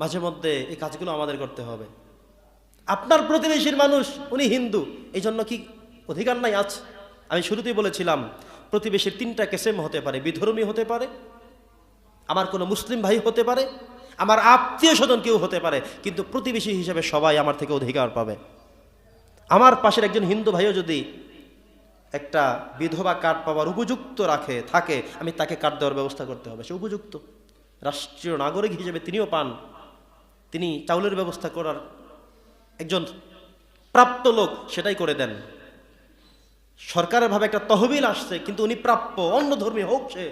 মাঝে মধ্যে এই কাজগুলো আমাদের করতে হবে। আপনার প্রতিবেশীর মানুষ, উনি হিন্দু এই জন্য কি অধিকার নাই আজ? আমি শুরুতেই বলেছিলাম, প্রতিবেশীর তিনটা কেসেম হতে পারে, বিধর্মী হতে পারে, আমার কোনো মুসলিম ভাই হতে পারে, আমার আত্মীয় স্বজন কেউ হতে পারে, কিন্তু প্রতিবেশী হিসেবে সবাই আমার থেকে অধিকার পাবে। আমার পাশের একজন হিন্দু ভাইও যদি একটা বিধবা কার্ড পাওয়ার উপযুক্ত রাখে, থাকে, আমি তাকে কার্ড দেওয়ার ব্যবস্থা করতে হবে। সে উপযুক্ত। রাষ্ট্রীয় নাগরিক হিসেবে তিনিও পান। তিনি চাউলের ব্যবস্থা করার একজন প্রাপ্ত লোক সেটাই করে দেন। সরকারের ভাবে একটা তহবিল আসছে, কিন্তু উনি প্রাপ্য, অন্য ধর্মী হোক সে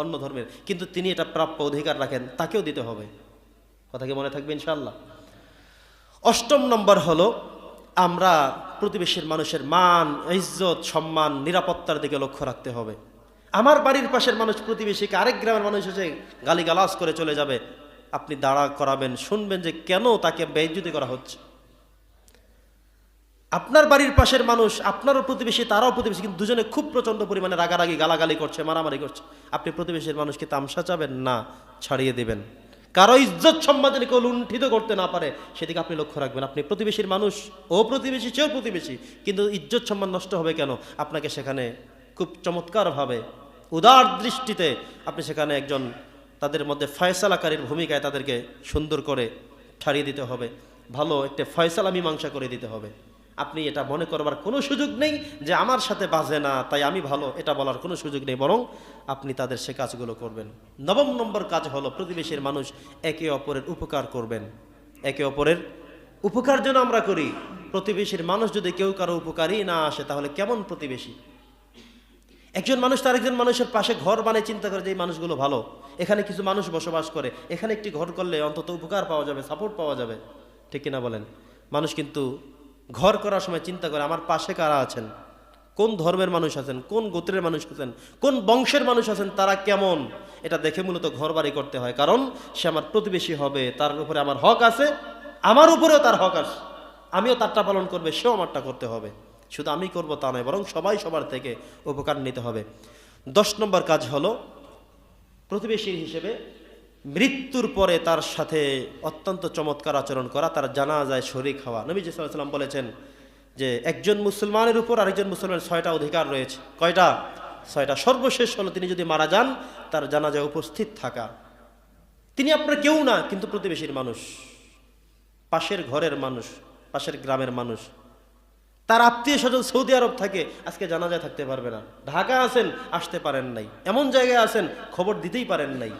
অন্য ধর্মের, কিন্তু তিনি এটা প্রাপ্য অধিকার রাখেন, তাকেও দিতে হবে। কথা কি মনে থাকবে ইনশাল্লাহ অষ্টম নম্বর হলো, আমরা প্রতিবেশীর মানুষের মান, ইজ্জত, সম্মান, নিরাপত্তার দিকে লক্ষ্য রাখতে হবে। আমার বাড়ির পাশের মানুষ প্রতিবেশীকে, আরেক গ্রামের মানুষ এসে গালিগালাজ করে চলে যাবে। আপনি দাঁড়া করাবেন, শুনবেন যে কেন তাকে বেইজ্জতি করা হচ্ছে। আপনার বাড়ির পাশের মানুষ আপনারও প্রতিবেশী, তারাও প্রতিবেশী, কিন্তু দুজনে খুব প্রচণ্ড পরিমাণে রাগারাগি, গালাগালি করছে, মারামারি করছে। আপনি প্রতিবেশীর মানুষকে তামসা চাবেন? না, ছাড়িয়ে দেবেন। কারও ইজ্জত সম্মানে কেউ লুণ্ঠিত করতে না পারে, সেদিকে আপনি লক্ষ্য রাখবেন। আপনি প্রতিবেশীর মানুষ, ও প্রতিবেশী, সেও প্রতিবেশী, কিন্তু ইজ্জত সম্মান নষ্ট হবে কেন? আপনাকে সেখানে খুব চমৎকারভাবে, উদার দৃষ্টিতে আপনি সেখানে একজন তাদের মধ্যে ফয়সালাকারীর ভূমিকায় তাদেরকে সুন্দর করে ছাড়িয়ে দিতে হবে। ভালো একটা ফয়সালা মীমাংসা করে দিতে হবে। আপনি এটা মনে করবার কোনো সুযোগ নেই যে আমার সাথে বাজে না, তাই আমি ভালো, এটা বলার কোনো সুযোগ নেই। বরং আপনি তাদের সে কাজগুলো করবেন। নবম নম্বর কাজ হলো প্রতিবেশীর মানুষ একে অপরের উপকার করবেন। একে অপরের উপকার যেন আমরা করি। প্রতিবেশীর মানুষ যদি কেউ কারও উপকারই না আসে, তাহলে কেমন প্রতিবেশী? একজন মানুষ তার একজন মানুষের পাশে ঘর বানিয়ে চিন্তা করে যে এই মানুষগুলো ভালো। এখানে কিছু মানুষ বসবাস করে। এখানে একটি ঘর করলে অন্তত উপকার পাওয়া যাবে সাপোর্ট পাওয়া যাবে। ঠিক কিনা বলেন? মানুষ কিন্তু ঘর করার সময় চিন্তা করে, আমার পাশে কারা আছেন? কোন ধর্মের মানুষ আছেন? কোন গোত্রের মানুষ আছেন? কোন বংশের মানুষ আছেন? তারা কেমন? এটা দেখে মূলত ঘর বাড়ি করতে হয়। কারণ সে আমার প্রতিবেশী হবে, তার উপরে আমার হক আছে, আমার উপরেও তার হক আছে। আমিও তারটা পালন করবে, সেও আমারটা করতে হবে। শুধু আমি করব তা নয়, বরং সবাই সবার থেকে উপকার নিতে হবে। দশ নম্বর কাজ হলো প্রতিবেশী হিসেবে মৃত্যুর পরে তার সাথে অত্যন্ত চমৎকার আচরণ করা, তার জানা যায় শরিক হওয়া। নবী সাল্লাম বলেছেন যে, একজন মুসলমানের উপর আরেকজন মুসলমানের ছয়টা অধিকার রয়েছে। কয়টা? ছয়টা। সর্বশেষ হলো, তিনি যদি মারা যান, তার জানাজায় উপস্থিত থাকা। তিনি আপনার কেউ না, কিন্তু প্রতিবেশীর মানুষ, পাশের ঘরের মানুষ, পাশের গ্রামের মানুষ। তার আত্মীয় স্বজন সৌদি আরব থাকে, আজকে জানাজায় থাকতে পারবে না। ঢাকা আছেন, আসতে পারেন নাই। এমন জায়গায় আছেন, খবর দিতেই পারেন নাই।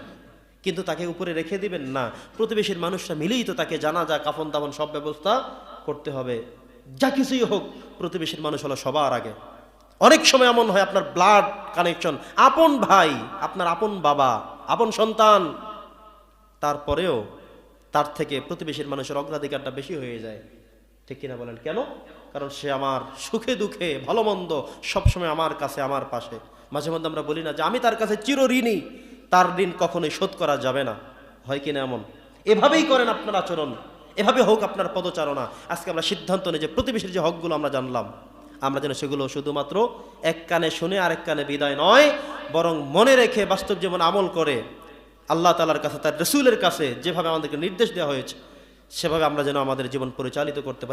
কিন্তু তাকে উপরে রেখে দিবেন না। প্রতিবেশীর মানুষরা মিলেই তো তাকে জানাজা, কাফন দাফন সব ব্যবস্থা করতে হবে। যা কিছুই হোক, প্রতিবেশীর মানুষ হলো সবার আগে। অনেক সময় এমন হয়, আপনার ব্লাড কানেকশন আপন ভাই, আপনার আপন বাবা, আপন সন্তান। তারপরেও তার থেকে প্রতিবেশীর মানুষের অগ্রাধিকারটা বেশি হয়ে যায়। ঠিক কিনা বলেন? কেন? কারণ সে আমার সুখে দুঃখে ভালো মন্দ সবসময় আমার কাছে, আমার পাশে। মাঝে মধ্যে আমরা বলি না যে, আমি তার কাছে চির ঋণী, তার ঋণ কখনোই শোধ করা যাবে না। হয় কিনা এমন? এভাবেই করেন আপনার আচরণ। এভাবে হোক আপনার পদচারণা। আজকে আমরা সিদ্ধান্ত নিই যে, প্রতিবেশীর যে হকগুলো আমরা জানলাম, আমরা যেন সেগুলো শুধুমাত্র এক কানে শুনে আরেক কানে বিদায় নয়, বরং মনে রেখে বাস্তব জীবন আমল করে আল্লাহ তালার কাছে, তার রসুলের কাছে যেভাবে আমাদেরকে নির্দেশ দেওয়া হয়েছে, সেভাবে আমরা যেন আমাদের জীবন পরিচালিত করতে পারি।